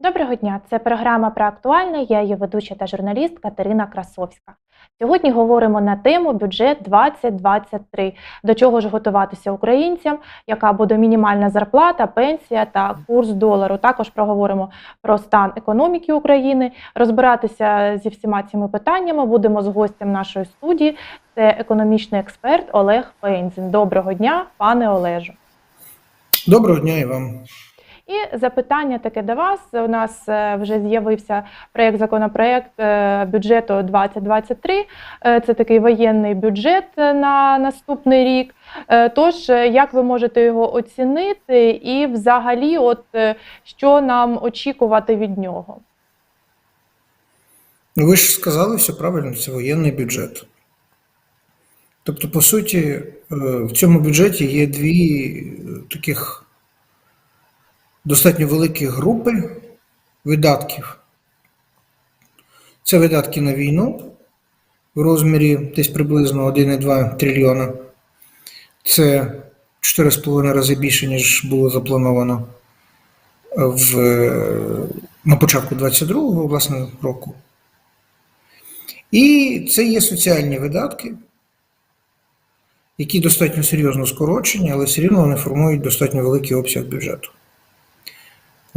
Доброго дня! Це програма про актуальне. Я її ведуча та журналіст Катерина Красовська. Сьогодні говоримо на тему бюджет 2023. До чого ж готуватися українцям, яка буде мінімальна зарплата, пенсія та курс долару. Також проговоримо про стан економіки України. Розбиратися зі всіма цими питаннями будемо з гостем нашої студії. Це економічний експерт Олег Пензін. Доброго дня, пане Олежу. Доброго дня і вам. І запитання таке до вас. У нас е, вже з'явився проєкт законопроект е, бюджету 2023. Е, Це такий воєнний бюджет на наступний рік. Тож, як ви можете його оцінити, і взагалі, от що нам очікувати від нього? Ну, Ви ж сказали все правильно, це воєнний бюджет. Тобто, по суті, в цьому бюджеті є дві таких достатньо великі групи видатків. Це видатки на війну в розмірі десь приблизно 1,2 трильйона. Це 4,5 рази більше, ніж було заплановано в, на початку 22-го власне, року. І це є соціальні видатки, які достатньо серйозно скорочені, але все рівно вони формують достатньо великий обсяг бюджету.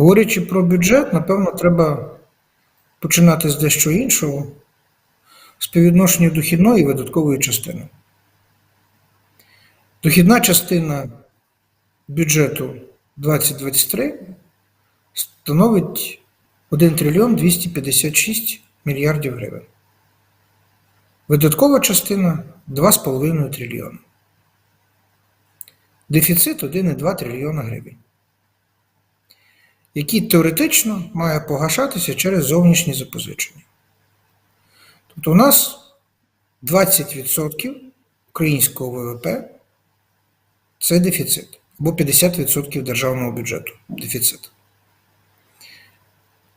Говорячи про бюджет, напевно, треба починати з дещо іншого, співвідношення дохідної і видаткової частини. Дохідна частина бюджету 2023 становить 1 трильйон 256 мільярдів гривень. Видаткова частина 2,5 трильйона. Дефіцит 1,2 трильйона гривень, який теоретично має погашатися через зовнішні запозичення. Тобто у нас 20% українського ВВП це дефіцит, або 50% державного бюджету дефіцит.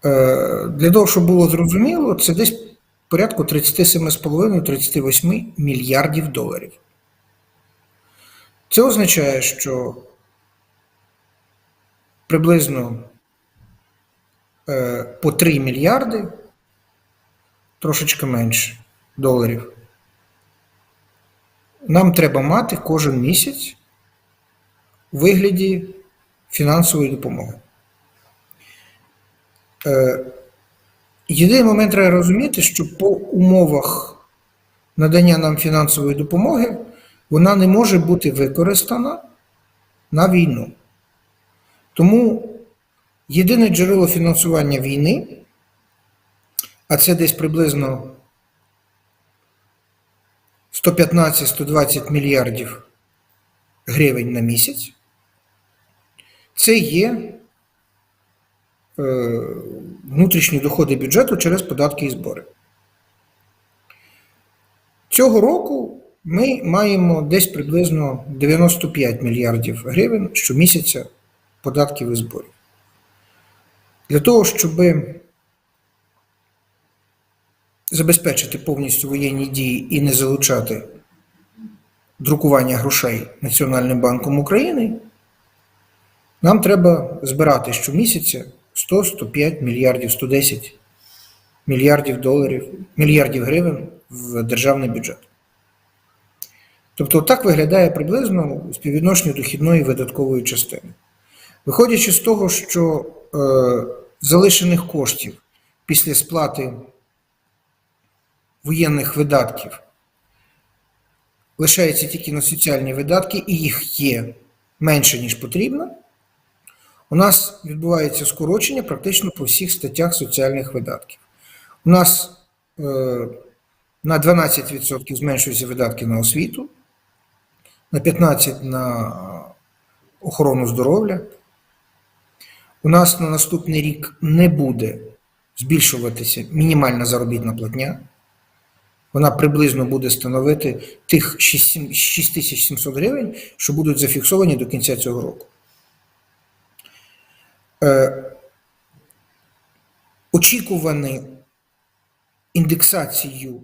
Е, Для того, щоб було зрозуміло, це десь порядку 37,5-38 мільярдів доларів. Це означає, що приблизно по 3 мільярди, трошечки менше доларів, нам треба мати кожен місяць у вигляді фінансової допомоги. Е, Єдиний момент треба розуміти, що по умовах надання нам фінансової допомоги вона не може бути використана на війну. Тому єдине джерело фінансування війни, а це десь приблизно 115-120 мільярдів гривень на місяць, це є е, внутрішні доходи бюджету через податки і збори. Цього року ми маємо десь приблизно 95 мільярдів гривень щомісяця податків і зборів. Для того, щоб забезпечити повністю воєнні дії і не залучати друкування грошей Національним банком України, нам треба збирати щомісяця 100-105 мільярдів, 110 мільярдів доларів, мільярдів гривень в державний бюджет. Тобто, так виглядає приблизно співвідношення дохідної видаткової частини. Виходячи з того, що залишених коштів після сплати воєнних видатків лишається тільки на соціальні видатки, і їх є менше, ніж потрібно, у нас відбувається скорочення практично по всіх статтях соціальних видатків. У нас е, на 12% зменшуються видатки на освіту, на 15% на охорону здоров'я. У нас на наступний рік не буде збільшуватися мінімальна заробітна платня. Вона приблизно буде становити тих 6700 гривень, що будуть зафіксовані до кінця цього року. Е, очікувані індексацію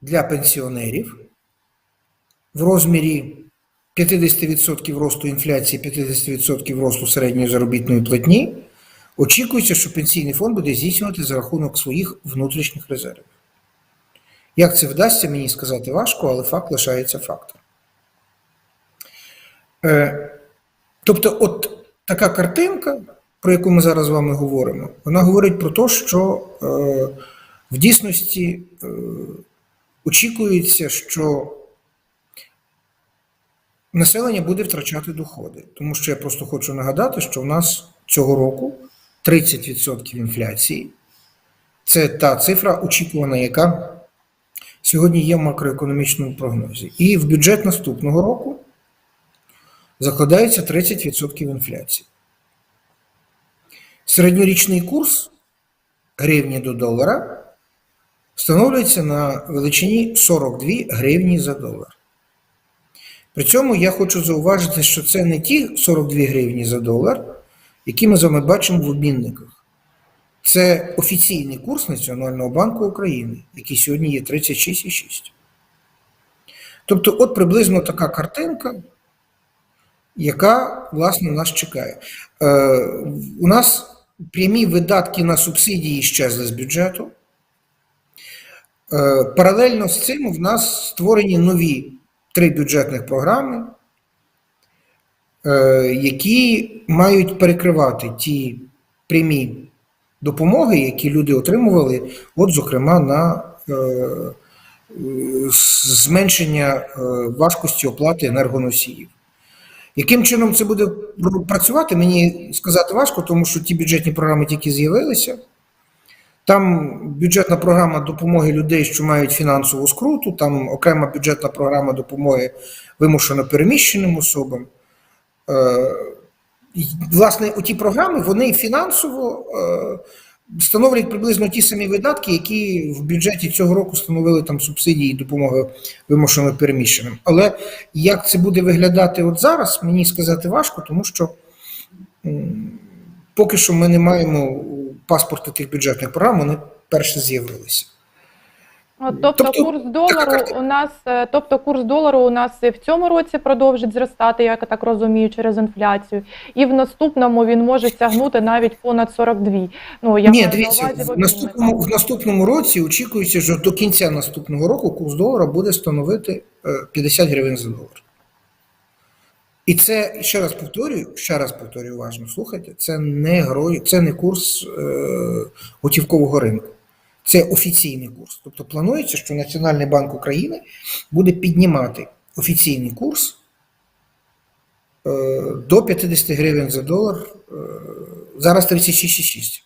для пенсіонерів в розмірі 50% росту інфляції, 50% росту середньої заробітної платні Очікується, що пенсійний фонд буде здійснювати за рахунок своїх внутрішніх резервів. Як це вдасться, мені сказати важко, але факт лишається фактом. Е, тобто, от така картинка, про яку ми зараз з вами говоримо, вона говорить про те, що е, в дійсності е, очікується, що населення буде втрачати доходи. Тому що я просто хочу нагадати, що в нас цього року 30% інфляції. Це та цифра очікувана, яка сьогодні є в макроекономічному прогнозі. І в бюджет наступного року закладається 30% інфляції. Середньорічний курс гривні до долара встановлюється на величині 42 гривні за долар. При цьому я хочу зауважити, що це не ті 42 гривні за долар, які ми з вами бачимо в обмінниках. Це офіційний курс Національного банку України, який сьогодні є 36,6. Тобто, от приблизно така картинка, яка, власне, нас чекає. Е, у нас прямі видатки на субсидії щезли з бюджету. Е, паралельно з цим в нас створені нові три бюджетних програми, е, які мають перекривати ті прямі допомоги, які люди отримували, от, зокрема, на е, зменшення е, важкості оплати енергоносіїв. Яким чином це буде працювати, мені сказати важко, тому що ті бюджетні програми тільки з'явилися. Там бюджетна програма допомоги людей, що мають фінансову скруту, там окрема бюджетна програма допомоги вимушено переміщеним особам. Е, Власне, у ті програми вони фінансово е, становлять приблизно ті самі видатки, які в бюджеті цього року становили там субсидії і допомоги вимушено переміщеним. Але як це буде виглядати от зараз, мені сказати важко, тому що поки що ми не маємо паспорту тих бюджетних програм, вони перше з'явилися. От, тобто, Тобто, курс долару у нас, е, тобто курс долару у нас в цьому році продовжить зростати, як я так розумію, через інфляцію, і в наступному він може сягнути навіть понад 42. Ну я Ні, дивіться, увазі в наступному, в наступному році очікується, що до кінця наступного року курс долара буде становити е, 50 гривень за долар. І це, ще раз повторюю, ще раз повторюю уважно, слухайте, це не грой, це не курс е, готівкового ринку. Це офіційний курс. Тобто планується, що Національний банк України буде піднімати офіційний курс е, до 50 гривень за долар. Е, зараз 36,6.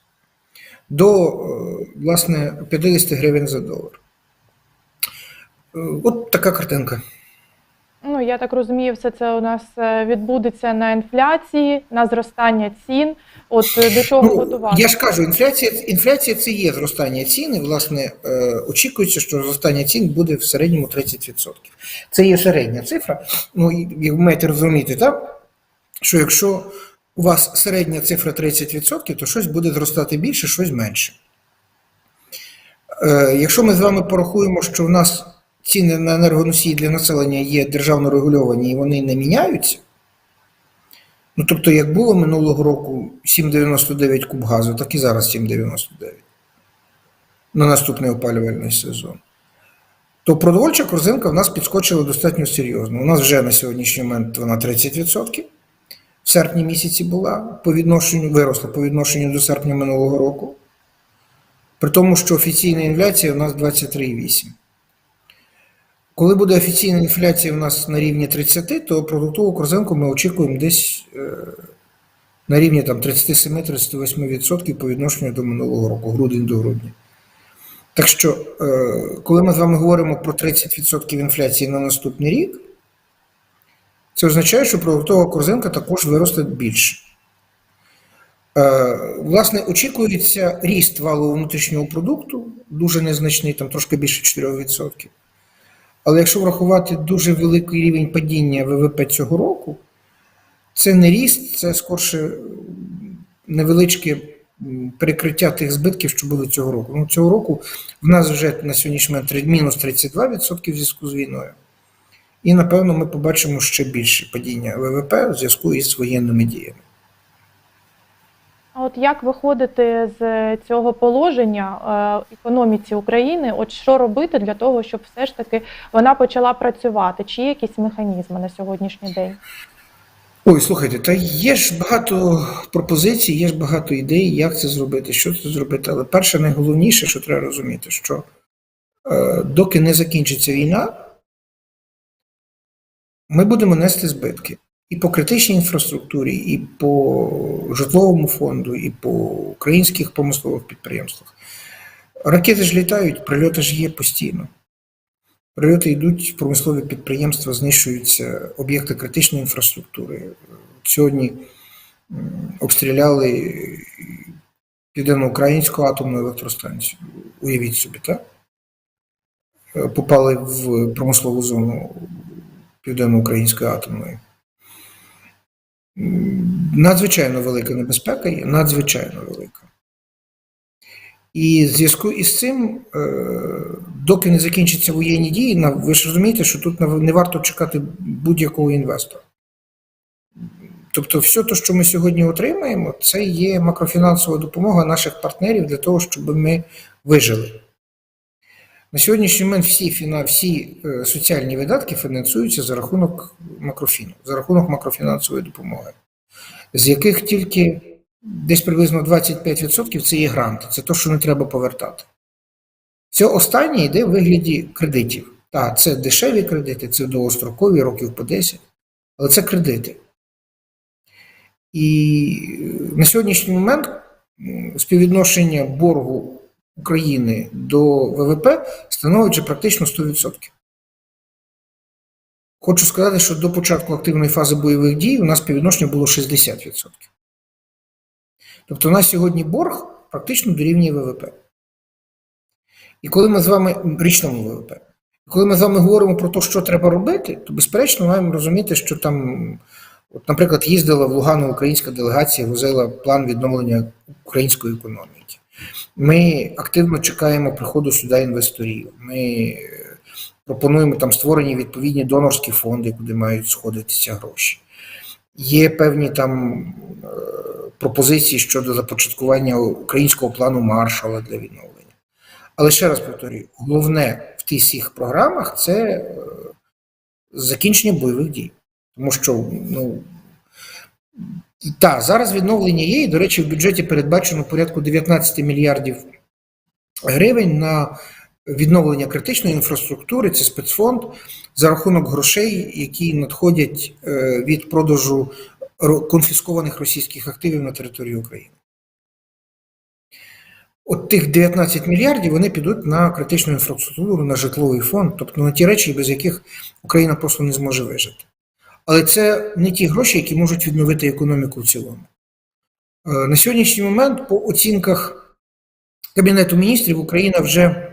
До е, власне 50 гривень за долар. Е, От така картинка. Ну я так розумію, все це у нас е, відбудеться на інфляції, на зростання цін. От е, до чого Ну, готувати? я ж кажу, інфляція, інфляція це є зростання цін. І, власне, е, очікується, що зростання цін буде в середньому 30%. Це є середня цифра. Ну, і ви маєте розуміти, так? що якщо у вас середня цифра 30%, то щось буде зростати більше, щось менше. Е, якщо ми з вами порахуємо, що в нас ціни на енергоносії для населення є державно регульовані і вони не міняються. Ну, тобто, як було минулого року 7,99 куб газу, так і зараз 7,99 на наступний опалювальний сезон. То продовольча корзинка в нас підскочила достатньо серйозно. У нас вже на сьогоднішній момент вона 30%. В серпні місяці була по відношенню, виросла по відношенню до серпня минулого року. При тому, що офіційна інфляція у нас 23,8. Коли буде офіційна інфляція у нас на рівні 30, то продуктову корзинку ми очікуємо десь е, на рівні там 37-38% по відношенню до минулого року, грудень до грудня. Так що, е, коли ми з вами говоримо про 30% інфляції на наступний рік, це означає, що продуктова корзинка також виросте більше. Е, Власне, очікується ріст валового внутрішнього продукту, дуже незначний, там трошки більше 4%. Але якщо врахувати дуже великий рівень падіння ВВП цього року, це не ріст, це скорше невеличке перекриття тих збитків, що були цього року. Ну, цього року в нас вже на сьогоднішній момент мінус 32% в зв'язку з війною. І, напевно, ми побачимо ще більше падіння ВВП в зв'язку із воєнними діями. А от як виходити з цього положення е, економіці України? От що робити для того, щоб все ж таки вона почала працювати? Чи є якісь механізми на сьогоднішній день? Ой, слухайте, та є ж багато пропозицій, є ж багато ідей, як це зробити, що це зробити. Але перше, найголовніше, що треба розуміти, що е, доки не закінчиться війна, ми будемо нести збитки і по критичній інфраструктурі, і по житловому фонду, і по українських промислових підприємствах. Ракети ж літають, прильоти ж є постійно. Прильоти йдуть промислові підприємства, знищуються об'єкти критичної інфраструктури. Сьогодні обстріляли Південноукраїнську атомну електростанцію. Уявіть собі, так? Попали в промислову зону Південноукраїнської атомної. Надзвичайно велика небезпека є, надзвичайно велика. І в зв'язку із цим, е, доки не закінчаться воєнні дії, ви ж розумієте, що тут не варто чекати будь-якого інвестора. Тобто, все те, що ми сьогодні отримаємо, це є макрофінансова допомога наших партнерів для того, щоб ми вижили. На сьогоднішній момент всі, фіна, всі е, соціальні видатки фінансуються за рахунок макрофіну, за рахунок макрофінансової допомоги, з яких тільки десь приблизно 25% це є гранти, це те, що не треба повертати. Все останнє йде в вигляді кредитів. Так, це дешеві кредити, це довгострокові, років по 10, але це кредити. І е, на сьогоднішній момент співвідношення боргу України до ВВП становить практично 100%. Хочу сказати, що до початку активної фази бойових дій у нас співвідношення було 60%. Тобто у нас сьогодні борг практично дорівнює ВВП. І коли ми з вами річному ВВП, і коли ми з вами говоримо про те, що треба робити, то безперечно маємо розуміти, що там, от, наприклад, їздила в Лугану українська делегація, возила план відновлення української економіки. Ми активно чекаємо приходу сюди інвесторів. Ми е, пропонуємо там створені відповідні донорські фонди, куди мають сходитися гроші. Є певні там е, пропозиції щодо започаткування українського плану маршала для відновлення. Але ще раз повторюю: головне в тих всіх програмах це е, закінчення бойових дій. Тому що, ну. Так, зараз відновлення є, і, до речі, в бюджеті передбачено порядку 19 мільярдів гривень на відновлення критичної інфраструктури, це спецфонд за рахунок грошей, які надходять е, від продажу конфіскованих російських активів на території України. От тих 19 мільярдів вони підуть на критичну інфраструктуру, на житловий фонд, тобто на ті речі, без яких Україна просто не зможе вижити. Але це не ті гроші, які можуть відновити економіку в цілому. Е, На сьогоднішній момент, по оцінках Кабінету міністрів, Україна вже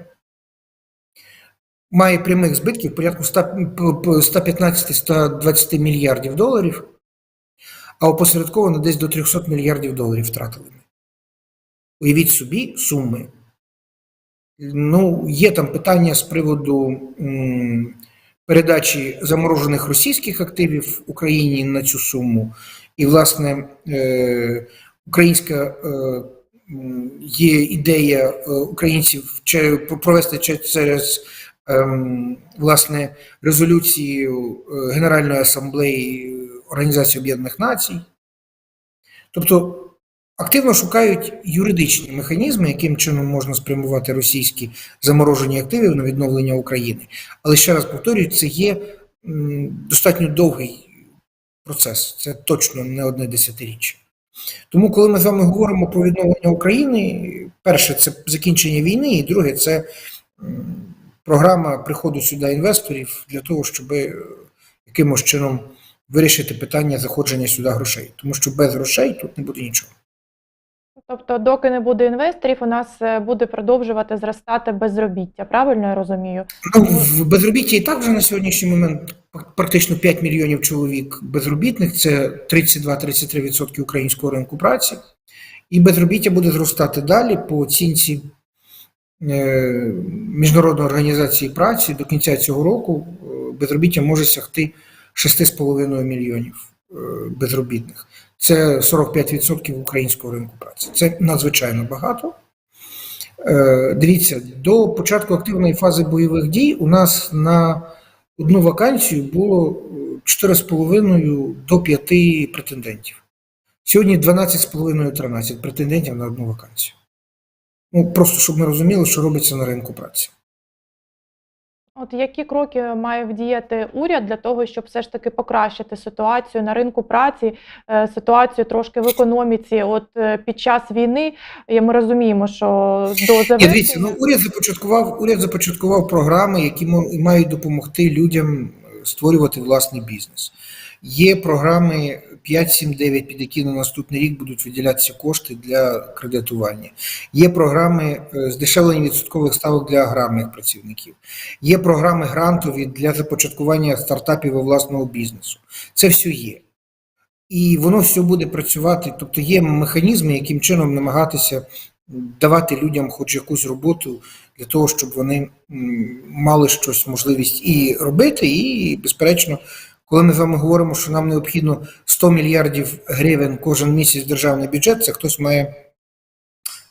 має прямих збитків порядку 100 п- п- 115-120 мільярдів доларів, а опосередковано десь до 300 мільярдів доларів втратили. Уявіть собі суми. Ну, є там питання з приводу м, передачі заморожених російських активів Україні на цю суму. І, власне, е, українська е, є ідея е, українців провести через ем, власне резолюцію Генеральної асамблеї Організації Об'єднаних Націй. Тобто активно шукають юридичні механізми, яким чином можна спрямувати російські заморожені активи на відновлення України. Але ще раз повторюю, це є достатньо довгий процес, це точно не одне десятиріччя. Тому, коли ми з вами говоримо про відновлення України, перше це закінчення війни, і друге це програма приходу сюди інвесторів для того, щоб якимось чином вирішити питання заходження сюди грошей. Тому що без грошей тут не буде нічого. Тобто, доки не буде інвесторів, у нас е, буде продовжувати зростати безробіття. Правильно я розумію? Ну, в безробітті і так вже на сьогоднішній момент практично 5 мільйонів чоловік безробітних, це 32-33% українського ринку праці. І безробіття буде зростати далі по оцінці е, Міжнародної організації праці до кінця цього року е, безробіття може сягти 6,5 мільйонів безробітних. Це 45% українського ринку праці. Це надзвичайно багато. Е, Дивіться, до початку активної фази бойових дій у нас на одну вакансію було е, 4,5 до 5 претендентів. Сьогодні 12,5-13 претендентів на одну вакансію. Ну, просто щоб ми розуміли, що робиться на ринку праці. От які кроки має вдіяти уряд для того, щоб все ж таки покращити ситуацію на ринку праці, е, ситуацію трошки в економіці? От е, під час війни ми розуміємо, що до завершення дивіться, ну уряд започаткував, уряд започаткував програми, які мають допомогти людям е, створювати власний бізнес. Є програми 5, 7, 9, під які на наступний рік будуть виділятися кошти для кредитування. Є програми е, здешевлення відсоткових ставок для аграрних працівників. Є програми грантові для започаткування стартапів і власного бізнесу. Це все є. І воно все буде працювати. Тобто є механізми, яким чином намагатися давати людям хоч якусь роботу для того, щоб вони мали щось можливість і робити, і, безперечно, коли ми з вами говоримо, що нам необхідно 100 мільярдів гривень кожен місяць в державний бюджет, це хтось має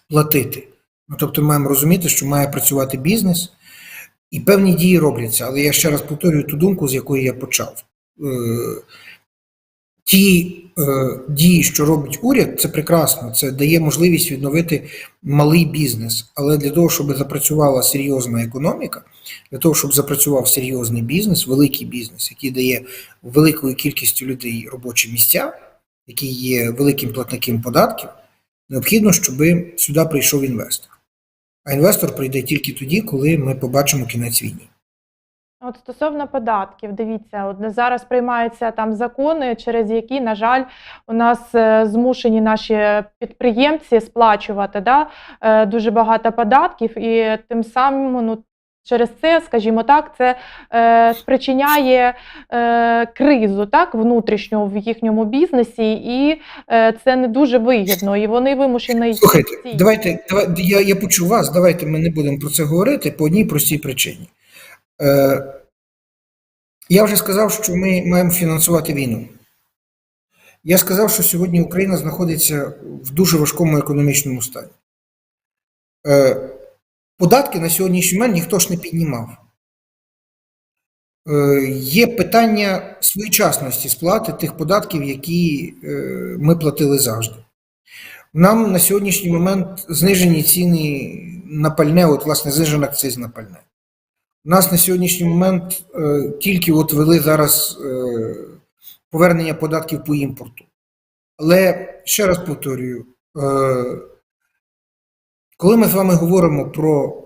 платити. Ну, тобто ми маємо розуміти, що має працювати бізнес, і певні дії робляться. Але я ще раз повторюю ту думку, з якої я почав. Ті е, дії, що робить уряд, це прекрасно. Це дає можливість відновити малий бізнес. Але для того, щоб запрацювала серйозна економіка, для того, щоб запрацював серйозний бізнес, великий бізнес, який дає великою кількістю людей робочі місця, який є великим платником податків, необхідно, щоб сюди прийшов інвестор. А інвестор прийде тільки тоді, коли ми побачимо кінець війни. От стосовно податків, дивіться, от зараз приймаються там закони, через які, на жаль, у нас е, змушені наші підприємці сплачувати да, е, дуже багато податків, і тим самим ну, через це, скажімо так, це е, спричиняє е, кризу так, внутрішню в їхньому бізнесі, і е, це не дуже вигідно. І вони вимушені Слухайте, давайте, давай, я, я почув вас, давайте ми не будемо про це говорити по одній простій причині. Е, я вже сказав, що ми маємо фінансувати війну. Я сказав, що сьогодні Україна знаходиться в дуже важкому економічному стані. Е, податки на сьогоднішній момент ніхто ж не піднімав. Е, є питання своєчасності сплати тих податків, які ми платили завжди. Нам на сьогоднішній момент знижені ціни на пальне, от власне знижена акциз на пальне. У нас на сьогоднішній момент е, тільки от ввели зараз е, повернення податків по імпорту. Але ще раз повторюю, е, коли ми з вами говоримо про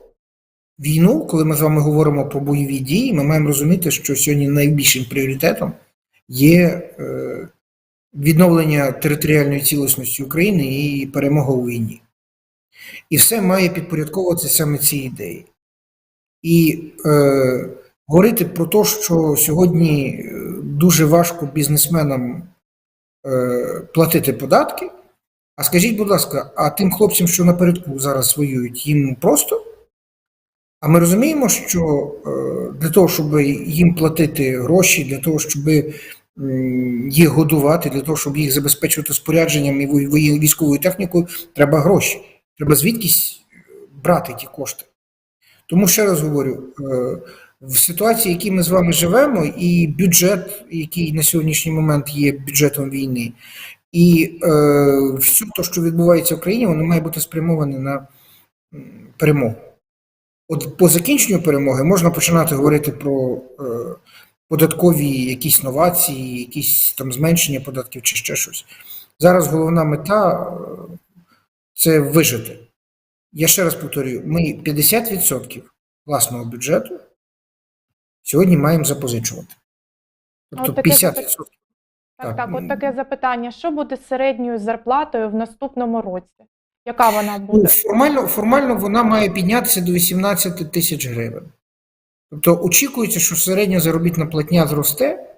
війну, коли ми з вами говоримо про бойові дії, ми маємо розуміти, що сьогодні найбільшим пріоритетом є е, відновлення територіальної цілісності України і перемога у війні. І все має підпорядковуватися саме цій ідеї. І е, говорити про те, що сьогодні е, дуже важко бізнесменам е, платити податки. А скажіть, будь ласка, а тим хлопцям, що напередку зараз воюють, їм просто? А ми розуміємо, що е, для того, щоб їм платити гроші, для того, щоб їх годувати, для того, щоб їх забезпечувати спорядженням і військовою технікою, треба гроші. Треба звідкись брати ті кошти. Тому ще раз говорю: е, в ситуації, в якій ми з вами живемо, і бюджет, який на сьогоднішній момент є бюджетом війни, і е, все те, що відбувається в країні, воно має бути спрямоване на перемогу. От по закінченню перемоги можна починати говорити про е, податкові якісь новації, якісь там зменшення податків чи ще щось. Зараз головна мета е, це вижити. Я ще раз повторюю: ми 50% власного бюджету сьогодні маємо запозичувати. Тобто От 50%. Так, Так, так, от таке запитання: що буде з середньою зарплатою в наступному році? Яка вона Ну, буде? формально, формально вона має піднятися до 18 тисяч гривень. Тобто очікується, що середня заробітна платня зросте,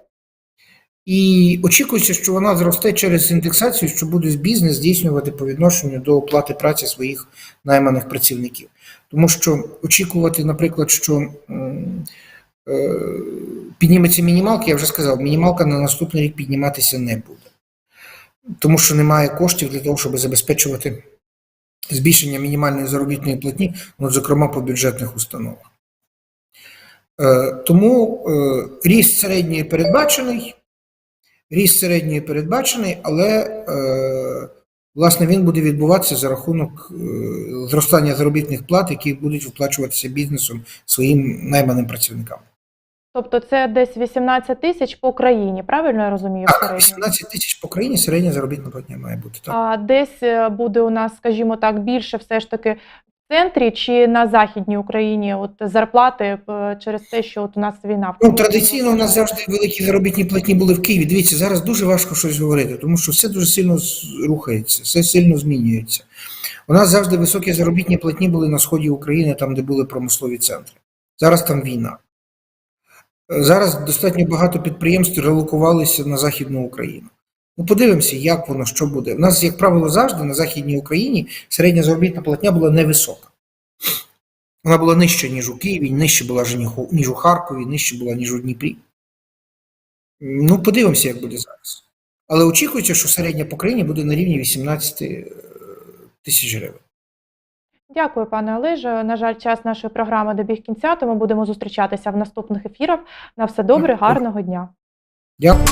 і очікується, що вона зросте через індексацію, що буде бізнес здійснювати по відношенню до оплати праці своїх найманих працівників. Тому що очікувати, наприклад, що е, підніметься мінімалка, я вже сказав, мінімалка на наступний рік підніматися не буде. тому що немає коштів для того, щоб забезпечувати збільшення мінімальної заробітної платні, ну, зокрема по бюджетних установах. Е, Тому е, ріст середньої передбачений, ріст середньої передбачений, але е, власне він буде відбуватися за рахунок е, зростання заробітних плат, які будуть виплачуватися бізнесом своїм найманим працівникам. Тобто це десь 18 тисяч по країні, правильно я розумію? Так, 18 тисяч по країні середня заробітна платня має бути. Так. А десь е, буде у нас, скажімо так, більше все ж таки центрі чи на західній Україні от зарплати е, через те, що от у нас війна Ну, традиційно у нас завжди великі заробітні платні були в Києві. Дивіться, зараз дуже важко щось говорити, тому що все дуже сильно рухається, все сильно змінюється. У нас завжди високі заробітні платні були на сході України, там, де були промислові центри. Зараз там війна. Е, Зараз достатньо багато підприємств релокувалися на Західну Україну. Ну, подивимося, як воно, що буде. У нас, як правило, завжди на Західній Україні середня заробітна платня була невисока. Вона була нижча, ніж у Києві, нижче була ніж у- Харкові, нижче була, ніж у Дніпрі. Ну, подивимося, як буде зараз. Але очікується, що середня по країні буде на рівні 18 е, тисяч гривень. Дякую, пане Олеже. На жаль, час нашої програми добіг кінця, тому будемо зустрічатися в наступних ефірах. На все добре, гарного дня. Дякую.